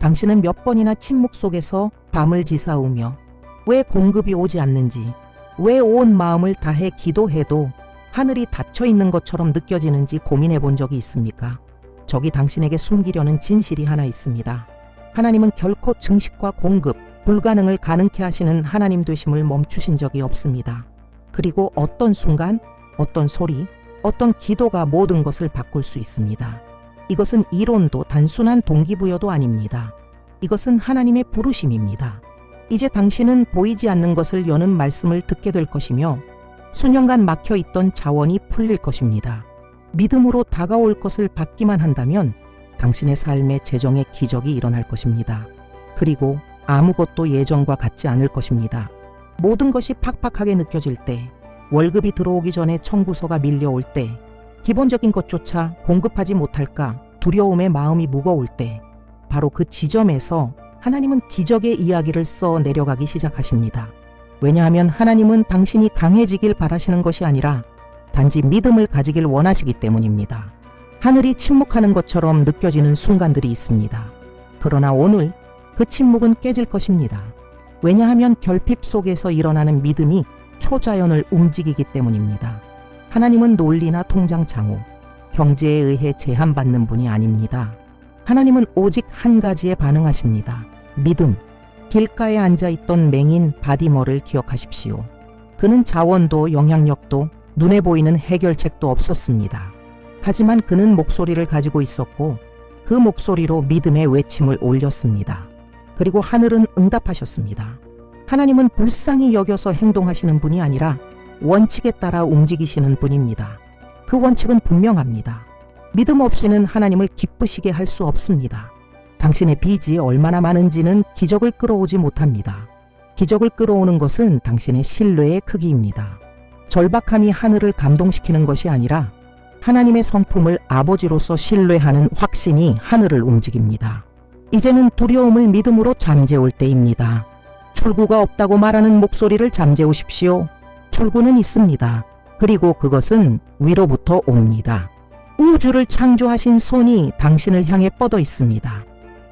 당신은 몇 번이나 침묵 속에서 밤을 지사오며 왜 공급이 오지 않는지, 왜 온 마음을 다해 기도해도 하늘이 닫혀 있는 것처럼 느껴지는지 고민해 본 적이 있습니까? 저기 당신에게 숨기려는 진실이 하나 있습니다. 하나님은 결코 증식과 공급, 불가능을 가능케 하시는 하나님 되심을 멈추신 적이 없습니다. 그리고 어떤 순간, 어떤 소리, 어떤 기도가 모든 것을 바꿀 수 있습니다. 이것은 이론도 단순한 동기부여도 아닙니다. 이것은 하나님의 부르심입니다. 이제 당신은 보이지 않는 것을 여는 말씀을 듣게 될 것이며 수년간 막혀 있던 자원이 풀릴 것입니다. 믿음으로 다가올 것을 받기만 한다면 당신의 삶의 재정의 기적이 일어날 것입니다. 그리고 아무것도 예전과 같지 않을 것입니다. 모든 것이 팍팍하게 느껴질 때, 월급이 들어오기 전에 청구서가 밀려올 때, 기본적인 것조차 공급하지 못할까 두려움의 마음이 무거울 때, 바로 그 지점에서 하나님은 기적의 이야기를 써 내려가기 시작하십니다. 왜냐하면 하나님은 당신이 강해지길 바라시는 것이 아니라 단지 믿음을 가지길 원하시기 때문입니다. 하늘이 침묵하는 것처럼 느껴지는 순간들이 있습니다. 그러나 오늘 그 침묵은 깨질 것입니다. 왜냐하면 결핍 속에서 일어나는 믿음이 초자연을 움직이기 때문입니다. 하나님은 논리나 통장 장호, 경제에 의해 제한받는 분이 아닙니다. 하나님은 오직 한 가지에 반응하십니다. 믿음. 길가에 앉아 있던 맹인 바디머를 기억하십시오. 그는 자원도 영향력도 눈에 보이는 해결책도 없었습니다. 하지만 그는 목소리를 가지고 있었고 그 목소리로 믿음의 외침을 올렸습니다. 그리고 하늘은 응답하셨습니다. 하나님은 불쌍히 여겨서 행동하시는 분이 아니라 원칙에 따라 움직이시는 분입니다. 그 원칙은 분명합니다. 믿음 없이는 하나님을 기쁘시게 할 수 없습니다. 당신의 빚이 얼마나 많은지는 기적을 끌어오지 못합니다. 기적을 끌어오는 것은 당신의 신뢰의 크기입니다. 절박함이 하늘을 감동시키는 것이 아니라 하나님의 성품을 아버지로서 신뢰하는 확신이 하늘을 움직입니다. 이제는 두려움을 믿음으로 잠재울 때입니다. 출구가 없다고 말하는 목소리를 잠재우십시오. 출구는 있습니다. 그리고 그것은 위로부터 옵니다. 우주를 창조하신 손이 당신을 향해 뻗어 있습니다.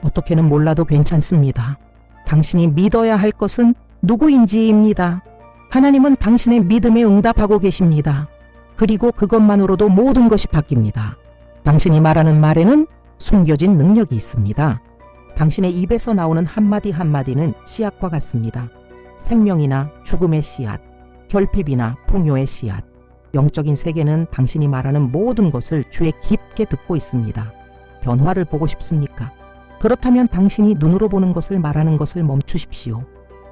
어떻게는 몰라도 괜찮습니다. 당신이 믿어야 할 것은 누구인지입니다. 하나님은 당신의 믿음에 응답하고 계십니다. 그리고 그것만으로도 모든 것이 바뀝니다. 당신이 말하는 말에는 숨겨진 능력이 있습니다. 당신의 입에서 나오는 한마디 한마디는 씨앗과 같습니다. 생명이나 죽음의 씨앗, 결핍이나 풍요의 씨앗. 영적인 세계는 당신이 말하는 모든 것을 주에 깊게 듣고 있습니다. 변화를 보고 싶습니까? 그렇다면 당신이 눈으로 보는 것을 말하는 것을 멈추십시오.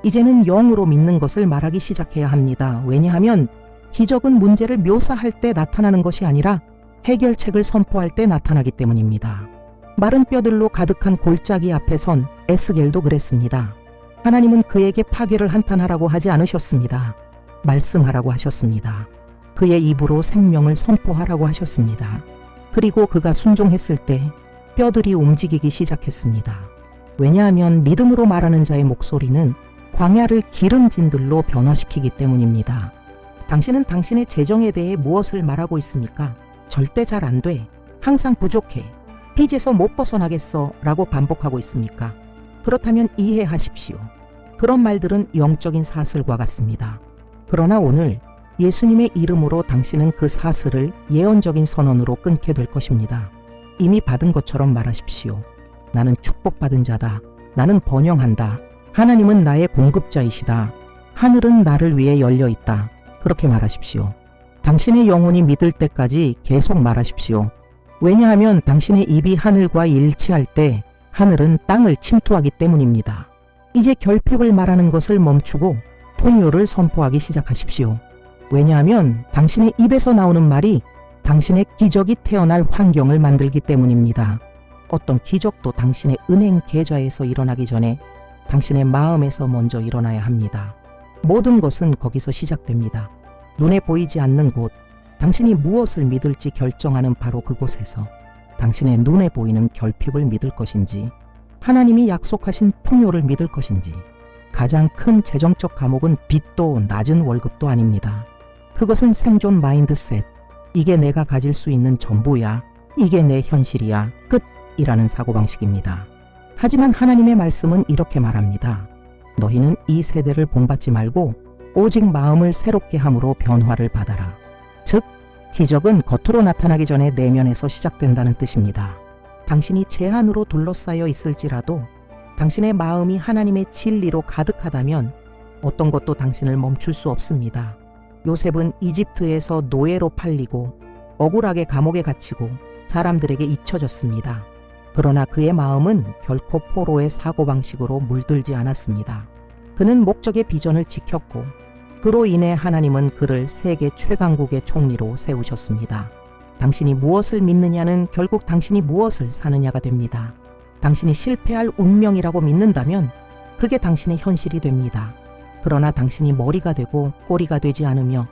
이제는 영으로 믿는 것을 말하기 시작해야 합니다. 왜냐하면 기적은 문제를 묘사할 때 나타나는 것이 아니라 해결책을 선포할 때 나타나기 때문입니다. 마른 뼈들로 가득한 골짜기 앞에 선 에스겔도 그랬습니다. 하나님은 그에게 파괴를 한탄하라고 하지 않으셨습니다. 말씀하라고 하셨습니다. 그의 입으로 생명을 선포하라고 하셨습니다. 그리고 그가 순종했을 때 뼈들이 움직이기 시작했습니다. 왜냐하면 믿음으로 말하는 자의 목소리는 광야를 기름진들로 변화시키기 때문입니다. 당신은 당신의 재정에 대해 무엇을 말하고 있습니까? 절대 잘 안 돼. 항상 부족해. 빚에서 못 벗어나겠어. 라고 반복하고 있습니까? 그렇다면 이해하십시오. 그런 말들은 영적인 사슬과 같습니다. 그러나 오늘 예수님의 이름으로 당신은 그 사슬을 예언적인 선언으로 끊게 될 것입니다. 이미 받은 것처럼 말하십시오. 나는 축복받은 자다. 나는 번영한다. 하나님은 나의 공급자이시다. 하늘은 나를 위해 열려 있다. 그렇게 말하십시오. 당신의 영혼이 믿을 때까지 계속 말하십시오. 왜냐하면 당신의 입이 하늘과 일치할 때 하늘은 땅을 침투하기 때문입니다. 이제 결핍을 말하는 것을 멈추고 풍요를 선포하기 시작하십시오. 왜냐하면 당신의 입에서 나오는 말이 당신의 기적이 태어날 환경을 만들기 때문입니다. 어떤 기적도 당신의 은행 계좌에서 일어나기 전에 당신의 마음에서 먼저 일어나야 합니다. 모든 것은 거기서 시작됩니다. 눈에 보이지 않는 곳, 당신이 무엇을 믿을지 결정하는 바로 그곳에서 당신의 눈에 보이는 결핍을 믿을 것인지 하나님이 약속하신 풍요를 믿을 것인지 가장 큰 재정적 감옥은 빚도 낮은 월급도 아닙니다. 그것은 생존 마인드셋. 이게 내가 가질 수 있는 전부야. 이게 내 현실이야. 끝이라는 사고방식입니다. 하지만 하나님의 말씀은 이렇게 말합니다. 너희는 이 세대를 본받지 말고 오직 마음을 새롭게 함으로 변화를 받아라. 즉, 기적은 겉으로 나타나기 전에 내면에서 시작된다는 뜻입니다. 당신이 제한으로 둘러싸여 있을지라도 당신의 마음이 하나님의 진리로 가득하다면 어떤 것도 당신을 멈출 수 없습니다. 요셉은 이집트에서 노예로 팔리고 억울하게 감옥에 갇히고 사람들에게 잊혀졌습니다. 그러나 그의 마음은 결코 포로의 사고방식으로 물들지 않았습니다. 그는 목적의 비전을 지켰고 그로 인해 하나님은 그를 세계 최강국의 총리로 세우셨습니다. 당신이 무엇을 믿느냐는 결국 당신이 무엇을 사느냐가 됩니다. 당신이 실패할 운명이라고 믿는다면 그게 당신의 현실이 됩니다. 그러나 당신이 머리가 되고 꼬리가 되지 않으며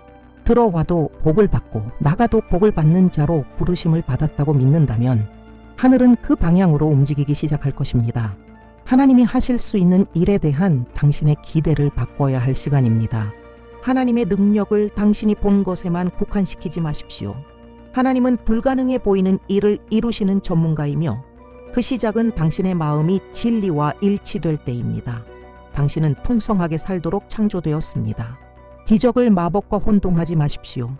들어와도 복을 받고 나가도 복을 받는 자로 부르심을 받았다고 믿는다면 하늘은 그 방향으로 움직이기 시작할 것입니다. 하나님이 하실 수 있는 일에 대한 당신의 기대를 바꿔야 할 시간입니다. 하나님의 능력을 당신이 본 것에만 국한시키지 마십시오. 하나님은 불가능해 보이는 일을 이루시는 전문가이며 그 시작은 당신의 마음이 진리와 일치될 때입니다. 당신은 풍성하게 살도록 창조되었습니다. 기적을 마법과 혼동하지 마십시오.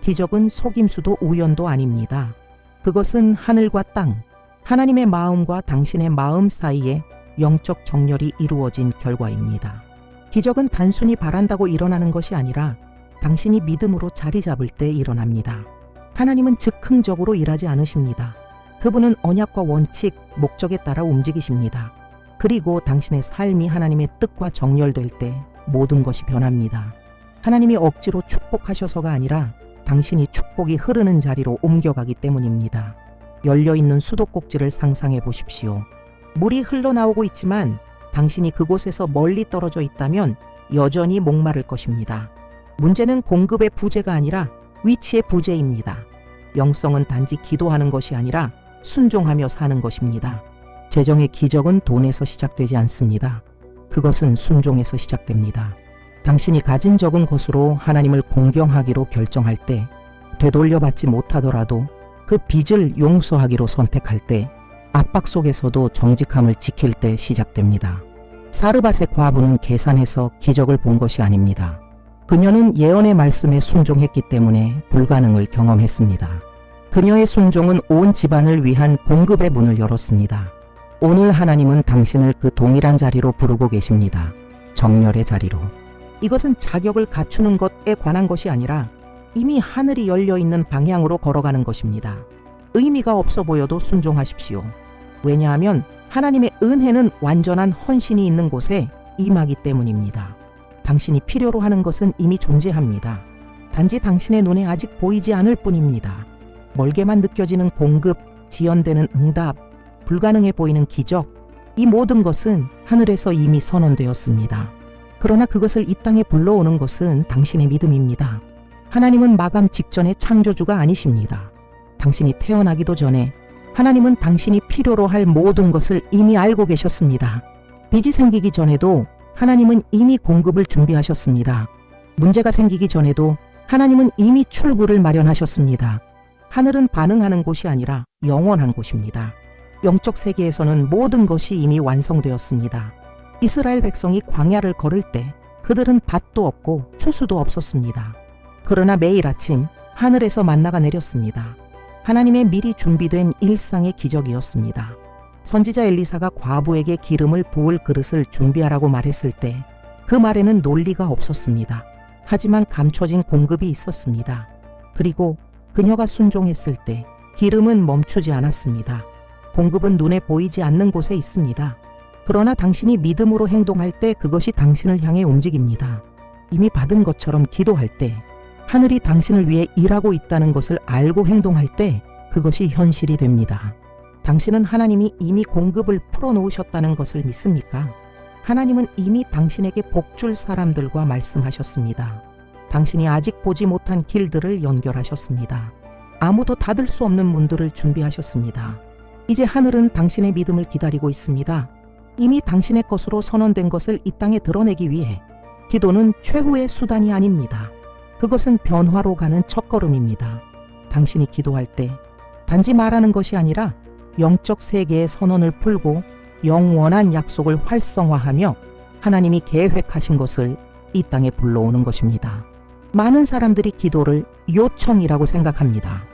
기적은 속임수도 우연도 아닙니다. 그것은 하늘과 땅, 하나님의 마음과 당신의 마음 사이에 영적 정렬이 이루어진 결과입니다. 기적은 단순히 바란다고 일어나는 것이 아니라 당신이 믿음으로 자리 잡을 때 일어납니다. 하나님은 즉흥적으로 일하지 않으십니다. 그분은 언약과 원칙, 목적에 따라 움직이십니다. 그리고 당신의 삶이 하나님의 뜻과 정렬될 때 모든 것이 변합니다. 하나님이 억지로 축복하셔서가 아니라 당신이 축복이 흐르는 자리로 옮겨가기 때문입니다. 열려있는 수도꼭지를 상상해 보십시오. 물이 흘러나오고 있지만 당신이 그곳에서 멀리 떨어져 있다면 여전히 목마를 것입니다. 문제는 공급의 부재가 아니라 위치의 부재입니다. 영성은 단지 기도하는 것이 아니라 순종하며 사는 것입니다. 재정의 기적은 돈에서 시작되지 않습니다. 그것은 순종에서 시작됩니다. 당신이 가진 적은 것으로 하나님을 공경하기로 결정할 때, 되돌려받지 못하더라도 그 빚을 용서하기로 선택할 때, 압박 속에서도 정직함을 지킬 때 시작됩니다. 사르밧의 과부는 계산해서 기적을 본 것이 아닙니다. 그녀는 예언의 말씀에 순종했기 때문에 불가능을 경험했습니다. 그녀의 순종은 온 집안을 위한 공급의 문을 열었습니다. 오늘 하나님은 당신을 그 동일한 자리로 부르고 계십니다. 정렬의 자리로. 이것은 자격을 갖추는 것에 관한 것이 아니라 이미 하늘이 열려 있는 방향으로 걸어가는 것입니다. 의미가 없어 보여도 순종하십시오. 왜냐하면 하나님의 은혜는 완전한 헌신이 있는 곳에 임하기 때문입니다. 당신이 필요로 하는 것은 이미 존재합니다. 단지 당신의 눈에 아직 보이지 않을 뿐입니다. 멀게만 느껴지는 공급, 지연되는 응답, 불가능해 보이는 기적, 이 모든 것은 하늘에서 이미 선언되었습니다. 그러나 그것을 이 땅에 불러오는 것은 당신의 믿음입니다. 하나님은 마감 직전의 창조주가 아니십니다. 당신이 태어나기도 전에 하나님은 당신이 필요로 할 모든 것을 이미 알고 계셨습니다. 빚이 생기기 전에도 하나님은 이미 공급을 준비하셨습니다. 문제가 생기기 전에도 하나님은 이미 출구를 마련하셨습니다. 하늘은 반응하는 곳이 아니라 영원한 곳입니다. 영적 세계에서는 모든 것이 이미 완성되었습니다. 이스라엘 백성이 광야를 걸을 때 그들은 밭도 없고 추수도 없었습니다. 그러나 매일 아침 하늘에서 만나가 내렸습니다. 하나님의 미리 준비된 일상의 기적이었습니다. 선지자 엘리사가 과부에게 기름을 부을 그릇을 준비하라고 말했을 때 그 말에는 논리가 없었습니다. 하지만 감춰진 공급이 있었습니다. 그리고 그녀가 순종했을 때 기름은 멈추지 않았습니다. 공급은 눈에 보이지 않는 곳에 있습니다. 그러나 당신이 믿음으로 행동할 때 그것이 당신을 향해 움직입니다. 이미 받은 것처럼 기도할 때 하늘이 당신을 위해 일하고 있다는 것을 알고 행동할 때 그것이 현실이 됩니다. 당신은 하나님이 이미 공급을 풀어놓으셨다는 것을 믿습니까? 하나님은 이미 당신에게 복줄 사람들과 말씀하셨습니다. 당신이 아직 보지 못한 길들을 연결하셨습니다. 아무도 닫을 수 없는 문들을 준비하셨습니다. 이제 하늘은 당신의 믿음을 기다리고 있습니다. 이미 당신의 것으로 선언된 것을 이 땅에 드러내기 위해 기도는 최후의 수단이 아닙니다. 그것은 변화로 가는 첫걸음입니다. 당신이 기도할 때 단지 말하는 것이 아니라 영적 세계의 선언을 풀고 영원한 약속을 활성화하며 하나님이 계획하신 것을 이 땅에 불러오는 것입니다. 많은 사람들이 기도를 요청이라고 생각합니다.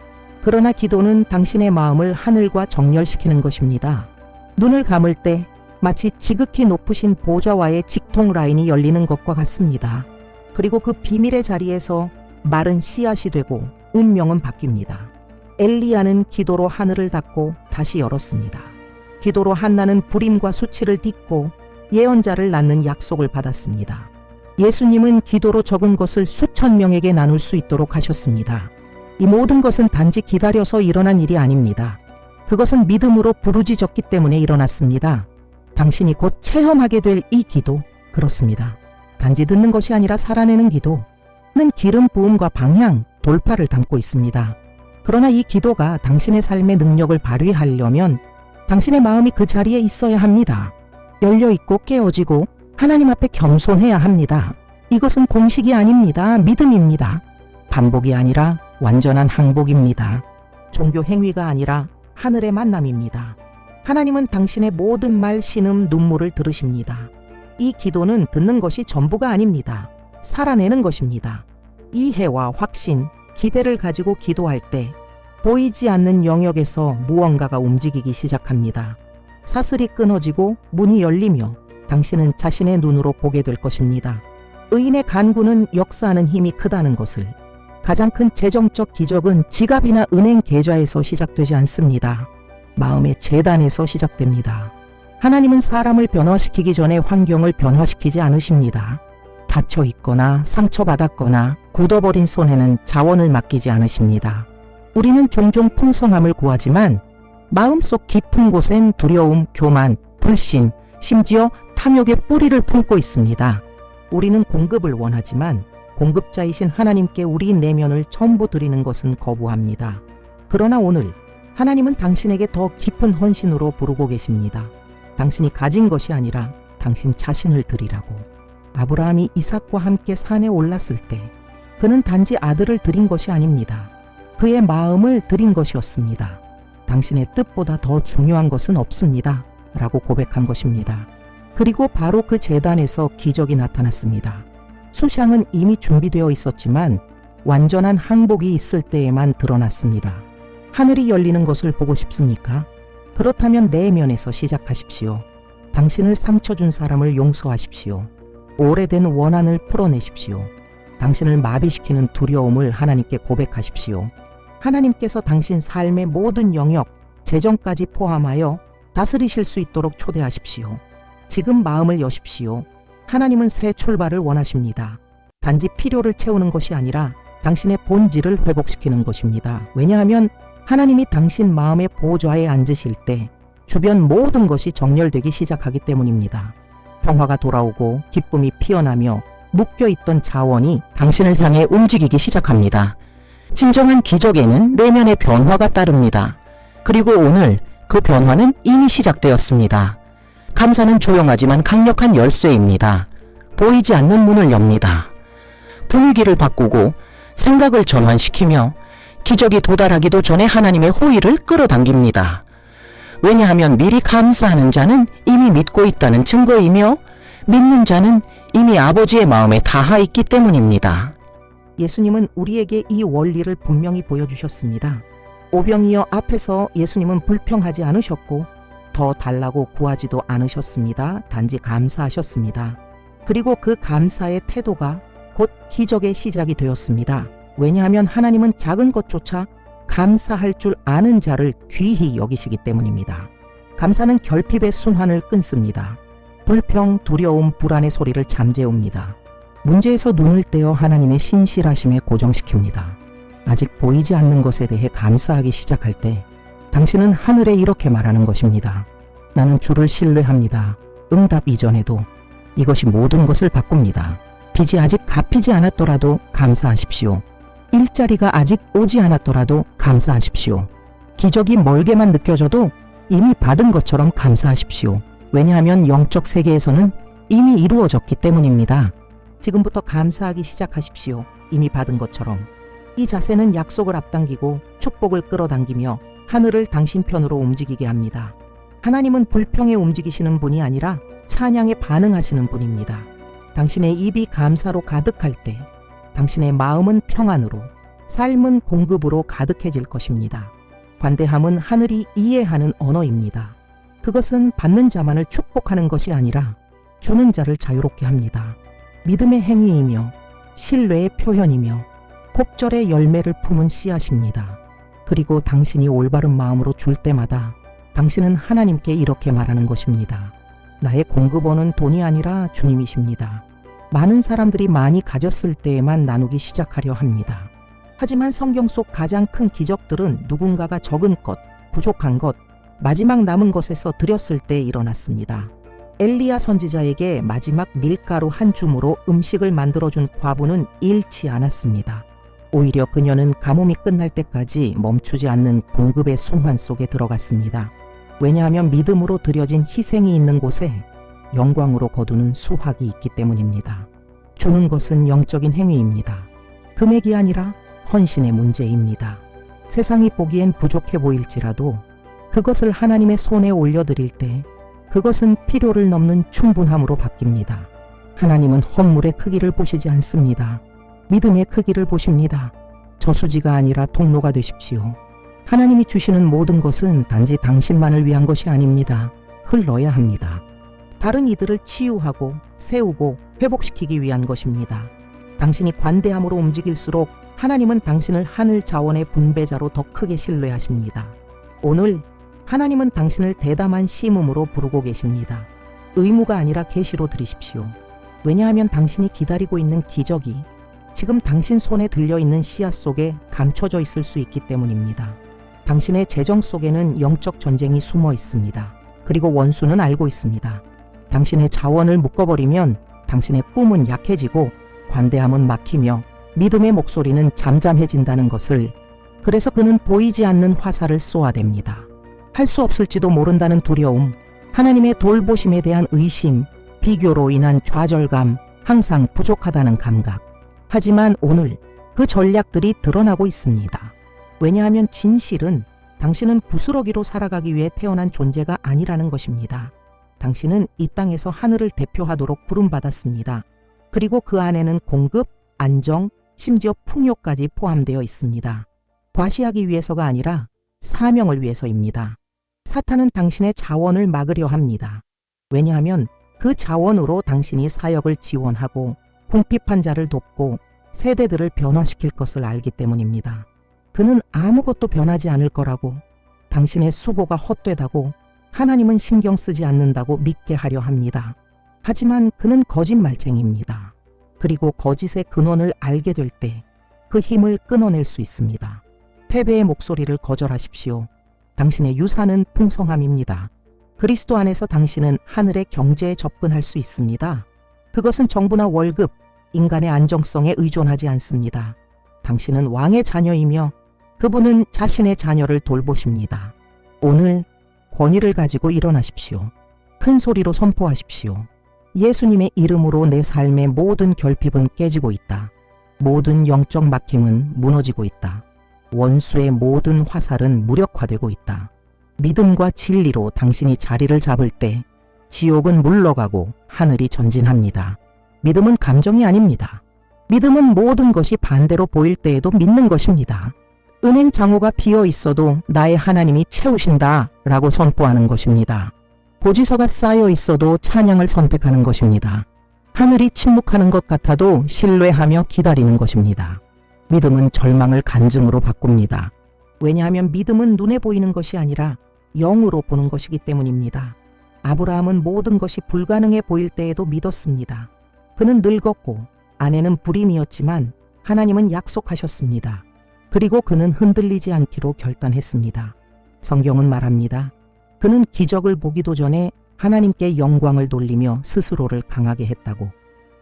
그러나 기도는 당신의 마음을 하늘과 정렬시키는 것입니다. 눈을 감을 때 마치 지극히 높으신 보좌와의 직통 라인이 열리는 것과 같습니다. 그리고 그 비밀의 자리에서 말은 씨앗이 되고 운명은 바뀝니다. 엘리야는 기도로 하늘을 닫고 다시 열었습니다. 기도로 한나는 불임과 수치를 딛고 예언자를 낳는 약속을 받았습니다. 예수님은 기도로 적은 것을 수천 명에게 나눌 수 있도록 하셨습니다. 이 모든 것은 단지 기다려서 일어난 일이 아닙니다. 그것은 믿음으로 부르짖었기 때문에 일어났습니다. 당신이 곧 체험하게 될 이 기도, 그렇습니다. 단지 듣는 것이 아니라 살아내는 기도는 기름 부음과 방향, 돌파를 담고 있습니다. 그러나 이 기도가 당신의 삶의 능력을 발휘하려면 당신의 마음이 그 자리에 있어야 합니다. 열려 있고 깨어지고 하나님 앞에 겸손해야 합니다. 이것은 공식이 아닙니다. 믿음입니다. 반복이 아니라 완전한 항복입니다. 종교 행위가 아니라 하늘의 만남입니다. 하나님은 당신의 모든 말, 신음, 눈물을 들으십니다. 이 기도는 듣는 것이 전부가 아닙니다. 살아내는 것입니다. 이해와 확신, 기대를 가지고 기도할 때 보이지 않는 영역에서 무언가가 움직이기 시작합니다. 사슬이 끊어지고 문이 열리며 당신은 자신의 눈으로 보게 될 것입니다. 의인의 간구는 역사하는 힘이 크다는 것을 가장 큰 재정적 기적은 지갑이나 은행 계좌에서 시작되지 않습니다. 마음의 재단에서 시작됩니다. 하나님은 사람을 변화시키기 전에 환경을 변화시키지 않으십니다. 다쳐 있거나 상처받았거나 굳어버린 손에는 자원을 맡기지 않으십니다. 우리는 종종 풍성함을 구하지만 마음속 깊은 곳엔 두려움, 교만, 불신, 심지어 탐욕의 뿌리를 품고 있습니다. 우리는 공급을 원하지만 공급자이신 하나님께 우리 내면을 전부 드리는 것은 거부합니다. 그러나 오늘 하나님은 당신에게 더 깊은 헌신으로 부르고 계십니다. 당신이 가진 것이 아니라 당신 자신을 드리라고. 아브라함이 이삭과 함께 산에 올랐을 때 그는 단지 아들을 드린 것이 아닙니다. 그의 마음을 드린 것이었습니다. 당신의 뜻보다 더 중요한 것은 없습니다. 라고 고백한 것입니다. 그리고 바로 그 재단에서 기적이 나타났습니다. 수샹은 이미 준비되어 있었지만 완전한 항복이 있을 때에만 드러났습니다. 하늘이 열리는 것을 보고 싶습니까? 그렇다면 내면에서 시작하십시오. 당신을 상처 준 사람을 용서하십시오. 오래된 원한을 풀어내십시오. 당신을 마비시키는 두려움을 하나님께 고백하십시오. 하나님께서 당신 삶의 모든 영역, 재정까지 포함하여 다스리실 수 있도록 초대하십시오. 지금 마음을 여십시오. 하나님은 새 출발을 원하십니다. 단지 필요를 채우는 것이 아니라 당신의 본질을 회복시키는 것입니다. 왜냐하면 하나님이 당신 마음의 보좌에 앉으실 때 주변 모든 것이 정렬되기 시작하기 때문입니다. 평화가 돌아오고 기쁨이 피어나며 묶여있던 자원이 당신을 향해 움직이기 시작합니다. 진정한 기적에는 내면의 변화가 따릅니다. 그리고 오늘 그 변화는 이미 시작되었습니다. 감사는 조용하지만 강력한 열쇠입니다. 보이지 않는 문을 엽니다. 분위기를 바꾸고 생각을 전환시키며 기적이 도달하기도 전에 하나님의 호의를 끌어당깁니다. 왜냐하면 미리 감사하는 자는 이미 믿고 있다는 증거이며 믿는 자는 이미 아버지의 마음에 닿아 있기 때문입니다. 예수님은 우리에게 이 원리를 분명히 보여주셨습니다. 오병이어 앞에서 예수님은 불평하지 않으셨고 더 달라고 구하지도 않으셨습니다. 단지 감사하셨습니다. 그리고 그 감사의 태도가 곧 기적의 시작이 되었습니다. 왜냐하면 하나님은 작은 것조차 감사할 줄 아는 자를 귀히 여기시기 때문입니다. 감사는 결핍의 순환을 끊습니다. 불평, 두려움, 불안의 소리를 잠재웁니다. 문제에서 눈을 떼어 하나님의 신실하심에 고정시킵니다. 아직 보이지 않는 것에 대해 감사하기 시작할 때 당신은 하늘에 이렇게 말하는 것입니다. 나는 주를 신뢰합니다. 응답 이전에도 이것이 모든 것을 바꿉니다. 빚이 아직 갚이지 않았더라도 감사하십시오. 일자리가 아직 오지 않았더라도 감사하십시오. 기적이 멀게만 느껴져도 이미 받은 것처럼 감사하십시오. 왜냐하면 영적 세계에서는 이미 이루어졌기 때문입니다. 지금부터 감사하기 시작하십시오. 이미 받은 것처럼. 이 자세는 약속을 앞당기고 축복을 끌어당기며 하늘을 당신 편으로 움직이게 합니다. 하나님은 불평에 움직이시는 분이 아니라 찬양에 반응하시는 분입니다. 당신의 입이 감사로 가득할 때 당신의 마음은 평안으로 삶은 공급으로 가득해질 것입니다. 관대함은 하늘이 이해하는 언어입니다. 그것은 받는 자만을 축복하는 것이 아니라 주는 자를 자유롭게 합니다. 믿음의 행위이며 신뢰의 표현이며 곡절의 열매를 품은 씨앗입니다. 그리고 당신이 올바른 마음으로 줄 때마다 당신은 하나님께 이렇게 말하는 것입니다. 나의 공급원은 돈이 아니라 주님이십니다. 많은 사람들이 많이 가졌을 때에만 나누기 시작하려 합니다. 하지만 성경 속 가장 큰 기적들은 누군가가 적은 것, 부족한 것, 마지막 남은 것에서 드렸을 때 일어났습니다. 엘리야 선지자에게 마지막 밀가루 한 줌으로 음식을 만들어준 과부는 잃지 않았습니다. 오히려 그녀는 가뭄이 끝날 때까지 멈추지 않는 공급의 순환 속에 들어갔습니다. 왜냐하면 믿음으로 드려진 희생이 있는 곳에 영광으로 거두는 수확이 있기 때문입니다. 주는 것은 영적인 행위입니다. 금액이 아니라 헌신의 문제입니다. 세상이 보기엔 부족해 보일지라도 그것을 하나님의 손에 올려드릴 때 그것은 필요를 넘는 충분함으로 바뀝니다. 하나님은 헌물의 크기를 보시지 않습니다. 믿음의 크기를 보십니다. 저수지가 아니라 통로가 되십시오. 하나님이 주시는 모든 것은 단지 당신만을 위한 것이 아닙니다. 흘러야 합니다. 다른 이들을 치유하고 세우고 회복시키기 위한 것입니다. 당신이 관대함으로 움직일수록 하나님은 당신을 하늘 자원의 분배자로 더 크게 신뢰하십니다. 오늘 하나님은 당신을 대담한 심음으로 부르고 계십니다. 의무가 아니라 계시로 드리십시오. 왜냐하면 당신이 기다리고 있는 기적이 지금 당신 손에 들려 있는 씨앗 속에 감춰져 있을 수 있기 때문입니다. 당신의 재정 속에는 영적 전쟁이 숨어 있습니다. 그리고 원수는 알고 있습니다. 당신의 자원을 묶어버리면 당신의 꿈은 약해지고 관대함은 막히며 믿음의 목소리는 잠잠해진다는 것을 그래서 그는 보이지 않는 화살을 쏘아댑니다. 할 수 없을지도 모른다는 두려움, 하나님의 돌보심에 대한 의심, 비교로 인한 좌절감, 항상 부족하다는 감각. 하지만 오늘 그 전략들이 드러나고 있습니다. 왜냐하면 진실은 당신은 부스러기로 살아가기 위해 태어난 존재가 아니라는 것입니다. 당신은 이 땅에서 하늘을 대표하도록 부름받았습니다. 그리고 그 안에는 공급, 안정, 심지어 풍요까지 포함되어 있습니다. 과시하기 위해서가 아니라 사명을 위해서입니다. 사탄은 당신의 자원을 막으려 합니다. 왜냐하면 그 자원으로 당신이 사역을 지원하고 궁핍한 자를 돕고 세대들을 변화시킬 것을 알기 때문입니다. 그는 아무것도 변하지 않을 거라고 당신의 수고가 헛되다고 하나님은 신경 쓰지 않는다고 믿게 하려 합니다. 하지만 그는 거짓말쟁이입니다. 그리고 거짓의 근원을 알게 될 때 그 힘을 끊어낼 수 있습니다. 패배의 목소리를 거절하십시오. 당신의 유산은 풍성함입니다. 그리스도 안에서 당신은 하늘의 경제에 접근할 수 있습니다. 그것은 정부나 월급, 인간의 안정성에 의존하지 않습니다. 당신은 왕의 자녀이며 그분은 자신의 자녀를 돌보십니다. 오늘 권위를 가지고 일어나십시오. 큰 소리로 선포하십시오. 예수님의 이름으로 내 삶의 모든 결핍은 깨지고 있다. 모든 영적 막힘은 무너지고 있다. 원수의 모든 화살은 무력화되고 있다. 믿음과 진리로 당신이 자리를 잡을 때 지옥은 물러가고 하늘이 전진합니다. 믿음은 감정이 아닙니다. 믿음은 모든 것이 반대로 보일 때에도 믿는 것입니다. 은행 장호가 비어 있어도 나의 하나님이 채우신다 라고 선포하는 것입니다. 고지서가 쌓여 있어도 찬양을 선택하는 것입니다. 하늘이 침묵하는 것 같아도 신뢰하며 기다리는 것입니다. 믿음은 절망을 간증으로 바꿉니다. 왜냐하면 믿음은 눈에 보이는 것이 아니라 영으로 보는 것이기 때문입니다. 아브라함은 모든 것이 불가능해 보일 때에도 믿었습니다. 그는 늙었고 아내는 불임이었지만 하나님은 약속하셨습니다. 그리고 그는 흔들리지 않기로 결단했습니다. 성경은 말합니다. 그는 기적을 보기도 전에 하나님께 영광을 돌리며 스스로를 강하게 했다고.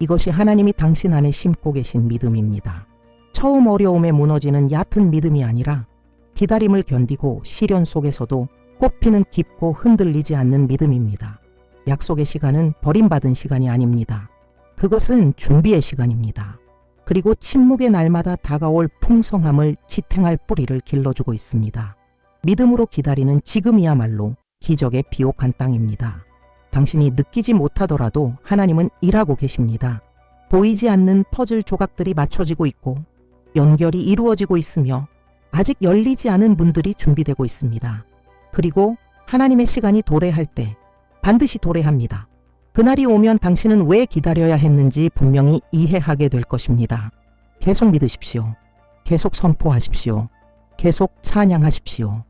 이것이 하나님이 당신 안에 심고 계신 믿음입니다. 처음 어려움에 무너지는 얕은 믿음이 아니라 기다림을 견디고 시련 속에서도 꽃피는 깊고 흔들리지 않는 믿음입니다. 약속의 시간은 버림받은 시간이 아닙니다. 그것은 준비의 시간입니다. 그리고 침묵의 날마다 다가올 풍성함을 지탱할 뿌리를 길러주고 있습니다. 믿음으로 기다리는 지금이야말로 기적의 비옥한 땅입니다. 당신이 느끼지 못하더라도 하나님은 일하고 계십니다. 보이지 않는 퍼즐 조각들이 맞춰지고 있고 연결이 이루어지고 있으며 아직 열리지 않은 문들이 준비되고 있습니다. 그리고 하나님의 시간이 도래할 때 반드시 도래합니다. 그날이 오면 당신은 왜 기다려야 했는지 분명히 이해하게 될 것입니다. 계속 믿으십시오. 계속 선포하십시오. 계속 찬양하십시오.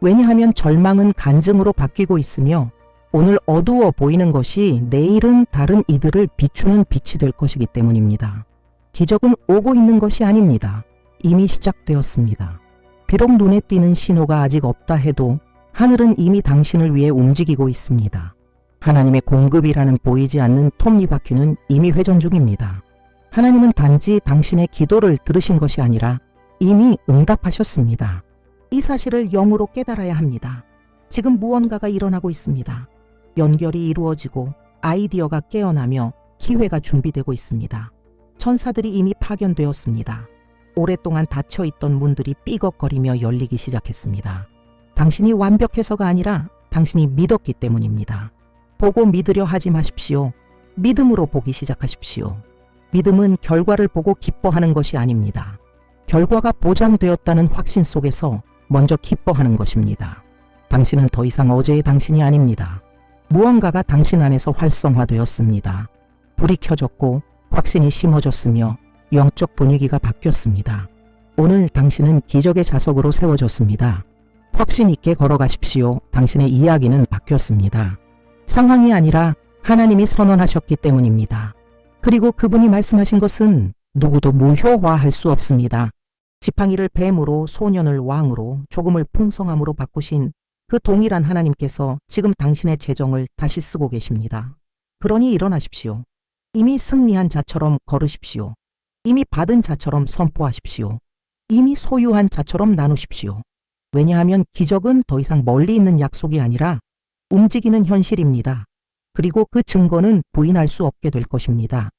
왜냐하면 절망은 간증으로 바뀌고 있으며 오늘 어두워 보이는 것이 내일은 다른 이들을 비추는 빛이 될 것이기 때문입니다. 기적은 오고 있는 것이 아닙니다. 이미 시작되었습니다. 비록 눈에 띄는 신호가 아직 없다 해도 하늘은 이미 당신을 위해 움직이고 있습니다. 하나님의 공급이라는 보이지 않는 톱니바퀴는 이미 회전 중입니다. 하나님은 단지 당신의 기도를 들으신 것이 아니라 이미 응답하셨습니다. 이 사실을 영으로 깨달아야 합니다. 지금 무언가가 일어나고 있습니다. 연결이 이루어지고 아이디어가 깨어나며 기회가 준비되고 있습니다. 천사들이 이미 파견되었습니다. 오랫동안 닫혀 있던 문들이 삐걱거리며 열리기 시작했습니다. 당신이 완벽해서가 아니라 당신이 믿었기 때문입니다. 보고 믿으려 하지 마십시오. 믿음으로 보기 시작하십시오. 믿음은 결과를 보고 기뻐하는 것이 아닙니다. 결과가 보장되었다는 확신 속에서 먼저 기뻐하는 것입니다. 당신은 더 이상 어제의 당신이 아닙니다. 무언가가 당신 안에서 활성화되었습니다. 불이 켜졌고 확신이 심어졌으며 영적 분위기가 바뀌었습니다. 오늘 당신은 기적의 자석으로 세워졌습니다. 확신 있게 걸어가십시오. 당신의 이야기는 바뀌었습니다. 상황이 아니라 하나님이 선언하셨기 때문입니다. 그리고 그분이 말씀하신 것은 누구도 무효화할 수 없습니다. 지팡이를 뱀으로 소년을 왕으로 조금을 풍성함으로 바꾸신 그 동일한 하나님께서 지금 당신의 재정을 다시 쓰고 계십니다. 그러니 일어나십시오. 이미 승리한 자처럼 걸으십시오. 이미 받은 자처럼 선포하십시오. 이미 소유한 자처럼 나누십시오. 왜냐하면 기적은 더 이상 멀리 있는 약속이 아니라 움직이는 현실입니다. 그리고 그 증거는 부인할 수 없게 될 것입니다.